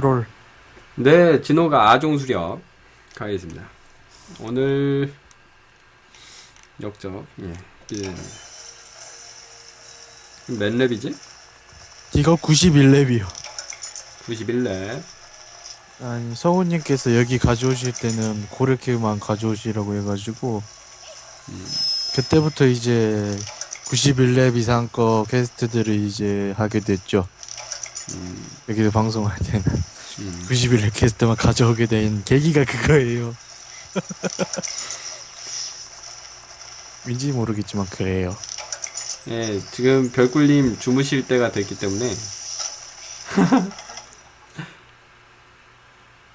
트롤. 네, 진호가 아종 수력 가겠습니다. 오늘 역적 예 기대됩니다. 몇 랩이지? 이거 91렙이요. 91랩. 아니, 성우님께서 여기 가져오실 때는 고르키만 가져오시라고 해가지고, 그때부터 이제 91렙 이상 거 퀘스트들을 이제 하게 됐죠. 음, 여기서 방송할 때는 음. 91렙 퀘스트만 가져오게 된 계기가 그거예요. 왠지 모르겠지만 그래요. 예, 지금 별꿀님 주무실 때가 됐기 때문에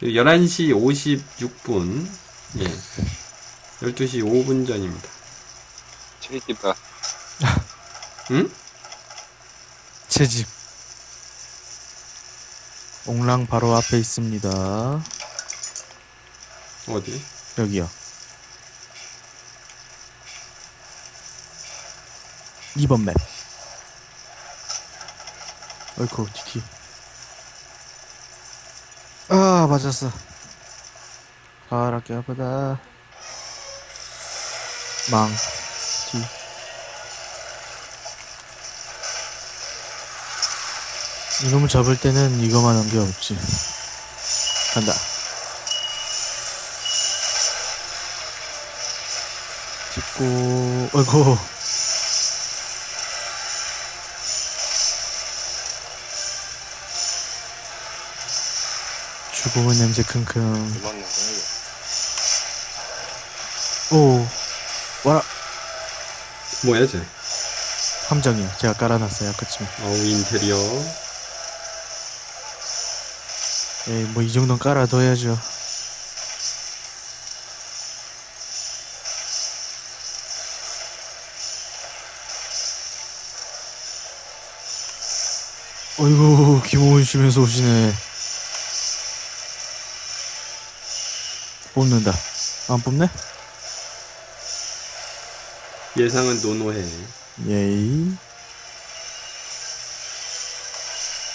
11시 56분 예 12시 5분 전입니다. 재밌겠다. 응? 제 집. 옥랑 바로 앞에 있습니다. 어디? 여기요. 2번 맵. 어이쿠, 티티. 아, 맞았어. 가락기 아프다. 망. 티. 이놈을 잡을 때는 이거만 한 게 없지. 간다. 찍고, 어이구. 죽음의 냄새 킁킁. 오, 와라. 뭐야 쟤? 함정이요. 제가 깔아놨어요, 아까쯤에. 어우 인테리어 에이, 뭐이 정도는 깔아둬야죠. 어이구, 김호은 쉬면서 오시네. 뽑는다. 안 뽑네? 예상은 노노해. 예이.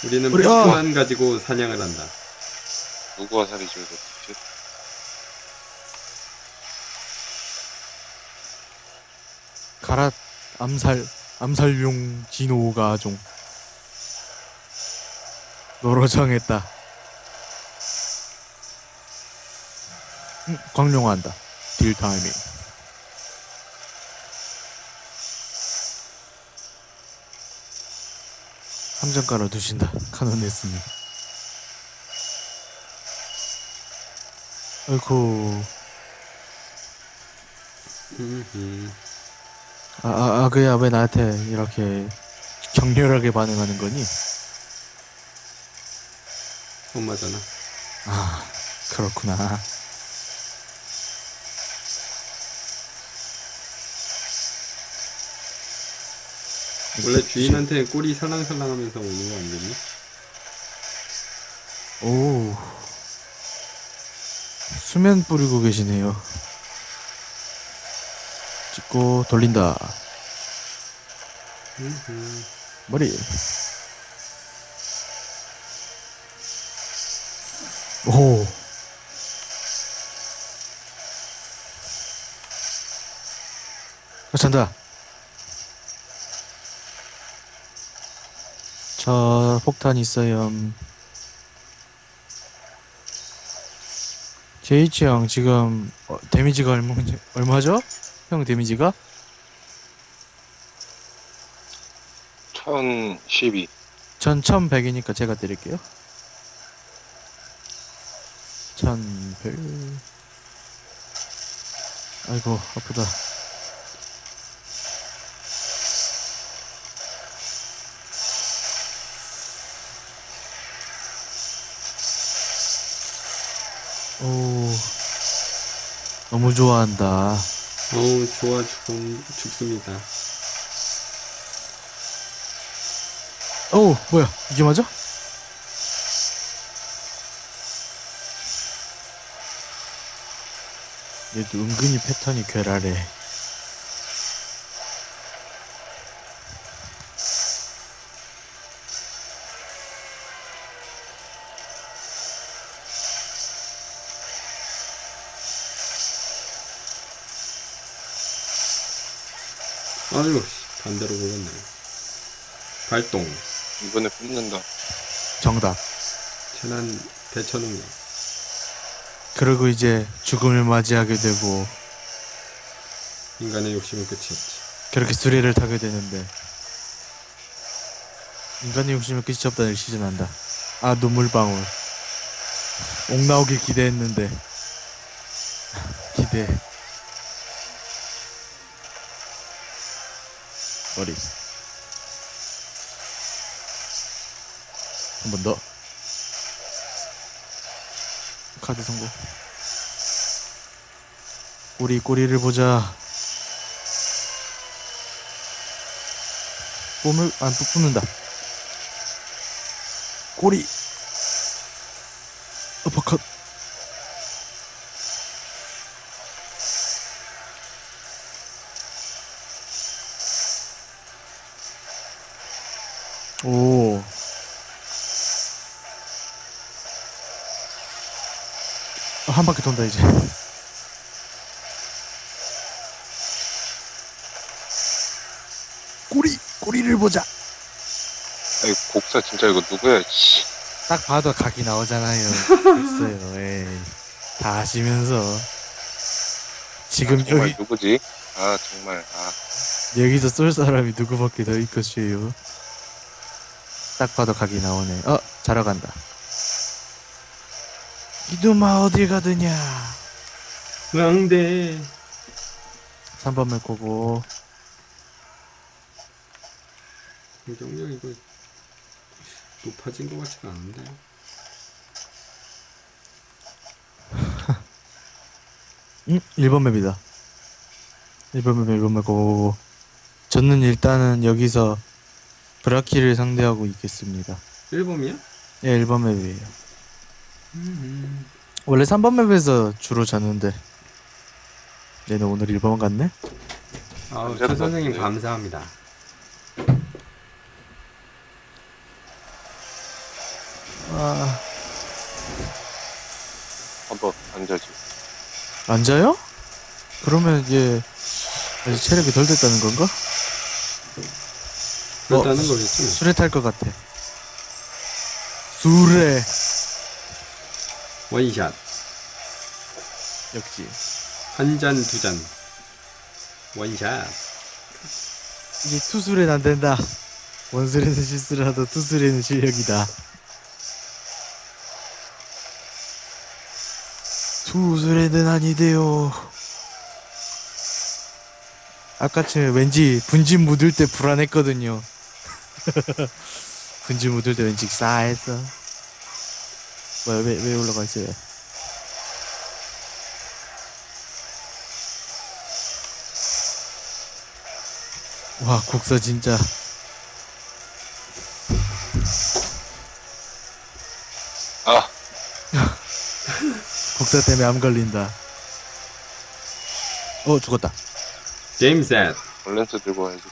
우리는 우리- 아! 가지고 사냥을 한다. 누구 화살이죠, 이거? 도대체? 가랏 암살 암살용 진호가 종 너로 정했다. 음, 광룡한다. 딜 타이밍. 함정 깔아 두신다. 카논 했으니. 아이고. 음, 아, 아, 아, 그야 왜 나한테 이렇게 격렬하게 반응하는 거니? 엄마잖아. 아, 그렇구나. 원래 주인한테 꼬리 살랑살랑하면서 오는 거 아니겠니? 오. 수면 뿌리고 계시네요. 찍고 돌린다. 음, 머리. 오. 아, 잔다. 저 폭탄 있어요. JH 형 지금 어, 데미지가 얼마 얼마죠? 형 데미지가? 1012. 전 1100이니까 제가 드릴게요. 1100. 아이고, 아프다. 너무 좋아한다. 어우 좋아 죽음, 죽습니다. 오, 뭐야, 이게 맞아? 얘도 은근히 패턴이 괴랄해. 반대로 보겠네 발동 이번에 뽑는다. 정답. 재난 대처 능력 그리고 이제 죽음을 맞이하게 되고 인간의 욕심은 끝이었지 그렇게 수레를 타게 되는데 인간의 욕심은 끝이 없다는 시즌 한다. 아 눈물방울. 옥 나오길 기대했는데 기대. 머리. 한번 더. 카드 성공. 꼬리 꼬리를 보자. 뽐을 안 뽑는다. 꼬리. 어퍼컷. 한 바퀴 돈다 이제. 꼬리 꼬리를 보자. 아이 곡사 진짜 이거 누구야? 씨. 딱 봐도 각이 나오잖아요. 있어요. 에이. 다 아시면서 지금 아, 정말 여기 누구지? 아 정말 아 여기서 쏠 사람이 누구밖에 더 있겠어요. 딱 봐도 각이 나오네. 어, 자러 간다. 이놈아 어딜 가드냐? 왕대 3번을 꼬고 공격력 이거 높아진 것 같지가 않은데 음, 1번 맵이다. 1번 맵, 1번 맵 고고고. 저는 일단은 여기서 브라키를 상대하고 있겠습니다. 1범이야? 예, 1번 맵이에요. 원래 3번 맵에서 주로 잤는데 얘는 오늘 1번 갔네? 아우 최 선생님 같은데요? 감사합니다 아, 한번 앉아지. 앉아요? 그러면 이제 아직 체력이 덜 됐다는 건가? 그렇다는 어, 거겠지 뭐. 술에 탈 것 같아. 술에 원샷 역시 한 잔 두 잔 원샷 이게 투술엔 안 된다. 원술에는 실수를 하도 투술에는 실력이다. 투술에는 아니대요. 아까쯤에 왠지 분진 묻을 때 불안했거든요. 분진 묻을 때 왠지 싸했어. 뭐야 왜, 왜 올라가 있어요? 와 국사 진짜 아 국사 때문에 암 걸린다. 어 죽었다. 게임 셋 밸런스 들고 와야지.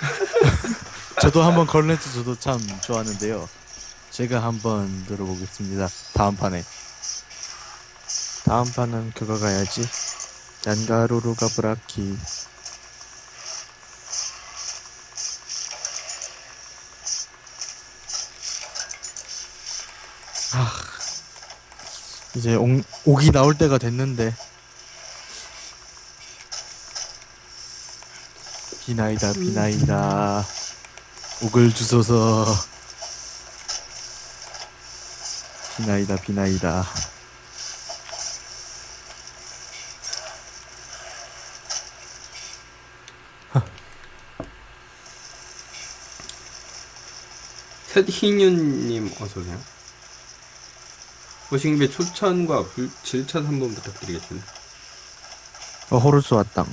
저도 한번 걸렌트 저도 참 좋아하는데요. 제가 한번 들어보겠습니다. 다음 판에. 다음 판은 그거 가야지. 얀가루루가 브라키. 아, 이제 옥, 옥이 나올 때가 됐는데. 비나이다, 비나이다. 옥을 주소서. 비나이다, 비나이다. 셋희윤님 어서오세요 호싱배 추천과 불, 질천 한번 부탁드리겠습니다 어, 호루스 왔당.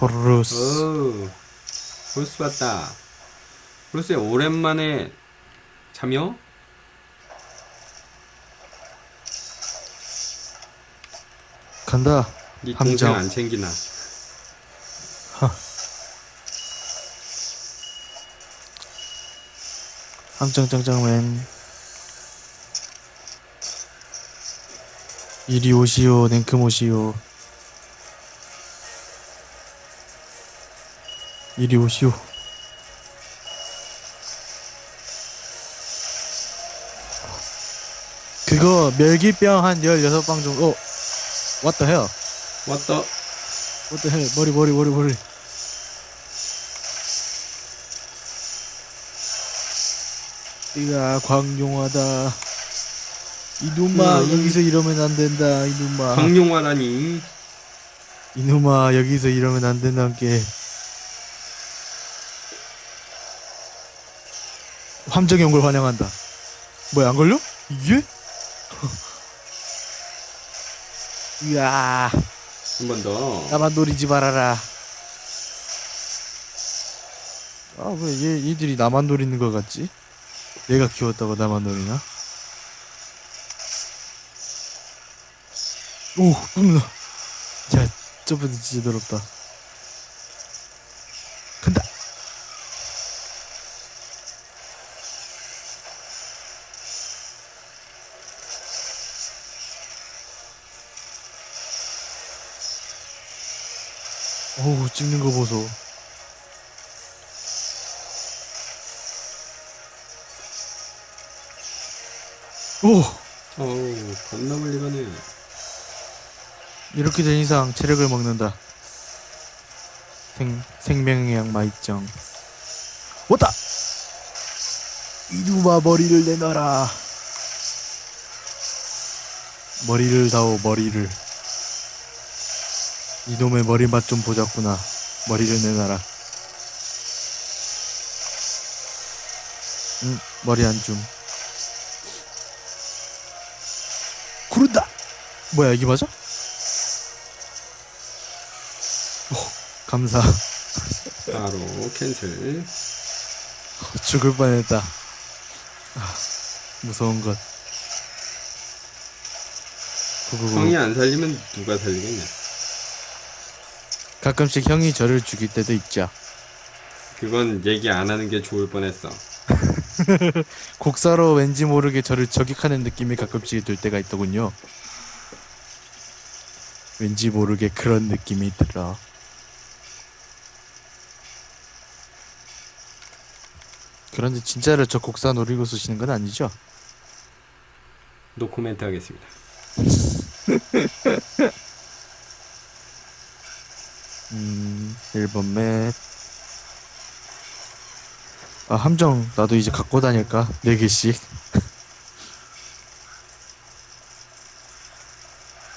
호루스. 오 홀스 왔다 홀스에 오랜만에 참여? 간다. 네 함정. 동생 안 챙기나 함정짱짱맨. 이리 오시오, 냉큼 오시오. 이리 오시오. 그거 멸기병 한 16방 정도. 어. What the hell? 왔다. What the hell? 머리 머리 머리 머리. 이야 광용하다. 이놈아 음. 여기서 이러면 안 된다 이놈아. 강용화라니. 이놈아 여기서 이러면 안 된다께 함정 연골 환영한다 뭐야 안 걸려? 이게? 이야 한 번 더. 나만 노리지 말아라 아 왜 얘, 얘들이 나만 노리는 것 같지? 내가 키웠다고 나만 노리나? 오 뿜나 야 저번에 진짜 더럽다 오 어우, 겁나 멀리 가네. 이렇게 된 이상 체력을 먹는다. 생, 생명의약 마이정. 왔다! 이누마 머리를 내놔라. 머리를 다오, 머리를. 이놈의 머리 맛 좀 보자꾸나. 머리를 내놔라. 응, 머리 안 줌. 구른다! 뭐야, 이게 맞아? 감사. 바로 캔슬. 죽을 뻔했다. 아, 무서운 것. 구구구. 형이 안 살리면 누가 살리겠냐. 가끔씩 형이 저를 죽일 때도 있죠. 그건 얘기 안 하는 게 좋을 뻔했어. 곡사로 왠지 모르게 저를 저격하는 느낌이 가끔씩 들 때가 있더군요. 왠지 모르게 그런 느낌이 들어. 그런데 진짜로 저 곡사 노리고 쓰시는 건 아니죠? 노코멘트 하겠습니다. 음, 1번 맵. 아, 함정, 나도 이제 갖고 다닐까? 4개씩.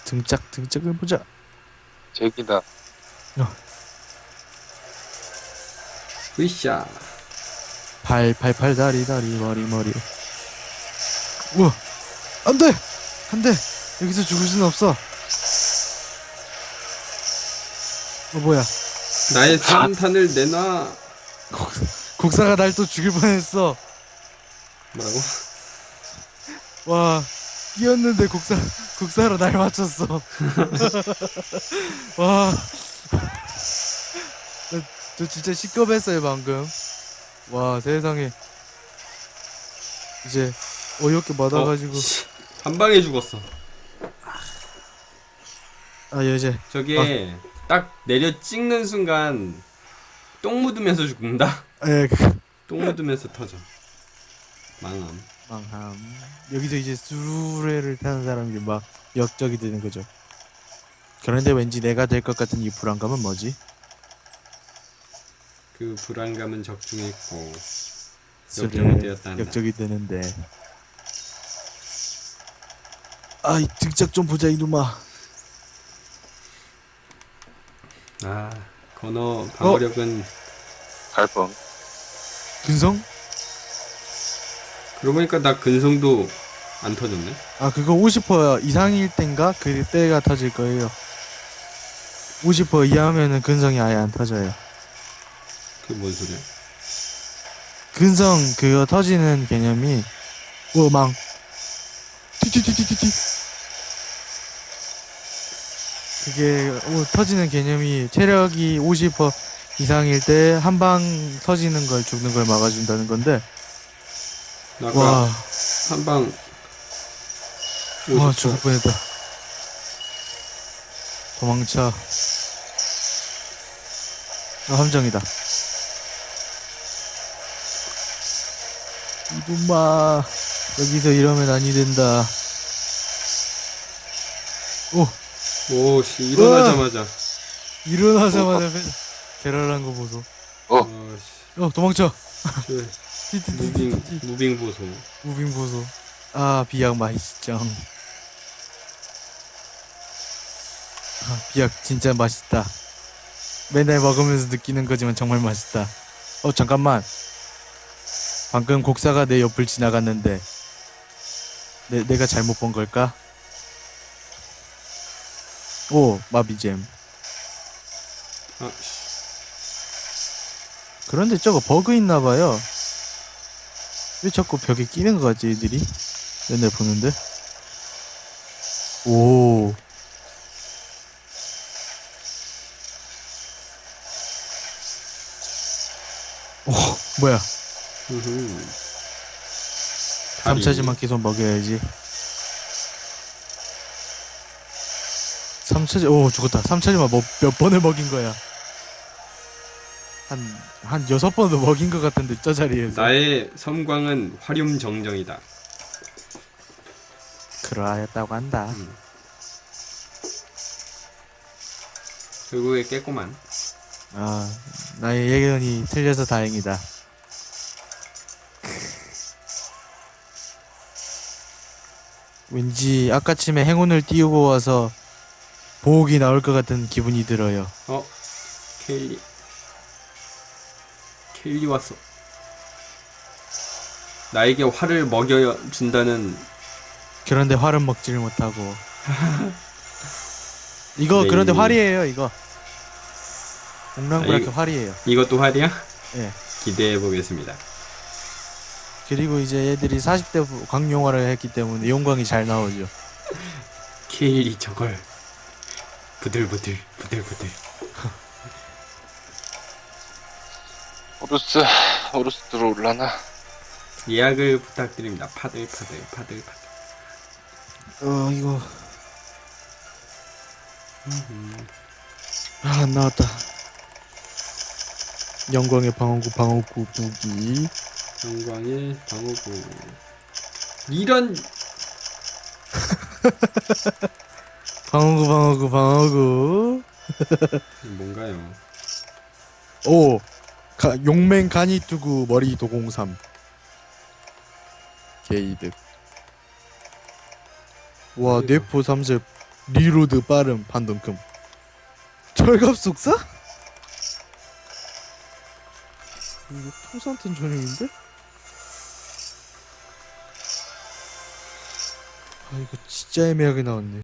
등짝, 등짝을 보자. 제기다. 으쌰. 발, 발, 발, 다리, 다리, 머리, 머리. 우와! 안 돼! 안 돼! 여기서 죽을 수는 없어. 어, 뭐야. 나의 산탄을 내놔. 곡, 곡사가 날 또 죽일 뻔했어. 뭐라고? 와 끼었는데 국사 국사로 날 맞췄어. 와, 나, 저 진짜 시겁했어요 방금. 와 세상에 이제 어이없게 맞아가지고 어, 씨, 한 방에 죽었어. 아 이제 저게 딱 내려 찍는 순간 똥 묻으면서 죽는다. 에 그, 똥 묻으면서 터져. 망함. 망함 여기서 이제 수레를 타는 사람이 막 역적이 되는 거죠. 그런데 왠지 내가 될 것 같은 이 불안감은 뭐지? 그 불안감은 적중했고 역적이 되었다. 역적이 되는데 아이 등짝 좀 보자 이놈아 아 건어 방어력은 갈범. 근성? 그러고 보니까 나 근성도 안 터졌네. 아 그거 50% 이상일 땐가 그때가 터질 거예요 50% 이하면은 근성이 아예 안 터져요 그게 뭔 소리야? 근성 그거 터지는 개념이 튀튀튀튀튀 그게 오, 터지는 개념이 체력이 50% 이상일 때 한 방 터지는 걸 죽는 걸 막아준다는 건데. 와. 한방 와 죽을 뻔했다 도망쳐. 아, 함정이다. 이분마 여기서 이러면 아니 된다. 오. 오씨 일어나자마자. 어. 일어나자마자 어. 회사 계란한 거 보소. 어. 아씨 어 도망쳐. 무빙 띠띠띠띠띠. 무빙 보소 무빙 보소. 아 비약 맛있죠. 아, 비약 진짜 맛있다. 맨날 먹으면서 느끼는 거지만 정말 맛있다. 어 잠깐만. 방금 곡사가 내 옆을 지나갔는데 내 내가 잘못 본 걸까? 오 마비잼. 아 씨 그런데 저거 버그 있나 봐요. 왜 자꾸 벽에 끼는 거 같지, 애들이? 맨날 보는데. 오. 오, 뭐야. 으흠. 다리. 삼차지만 계속 먹여야지. 삼차지, 오, 죽었다. 삼차지만 뭐, 몇 번을 먹인 거야. 한, 한 여섯 번도 먹인 것 같은데, 저 자리에서. 나의 섬광은 화렴정정이다 그러하였다고 한다. 음. 결국에 깼구만 아, 나의 예견이 틀려서 다행이다. 왠지 아까쯤에 행운을 띄우고 와서 보옥이 나올 것 같은 기분이 들어요. 어 케일리 케일리 왔어 나에게 화를 먹여 준다는 그런데 활은 먹지를 못하고. 이거 네. 그런데 활이에요, 이거. 아, 옥랑브라켓 이거- 활이에요. 이것도 화이야? 예. 기대해 보겠습니다 그리고 이제 애들이 40대 광용화를 했기 때문에 용광이 잘 나오죠. 케일리 저걸 부들부들 부들부들 오르스, 오르스 들어올라나? 예약을 부탁드립니다 파들 파들 파들 파들 어, 이거 음. 아, 안 나왔다. 영광의 방어구 방어구 무기. 영광의 방어구 이런 방어구 방어구 방어구. 뭔가요 오. 가, 용맹 간이 두구 머리 도공삼. 게이득. 와. 뇌포 삼습 리로드 빠름 판동금. 철갑 속사? 이거 통산텐 전용인데? 아 이거 진짜 애매하게 나왔네.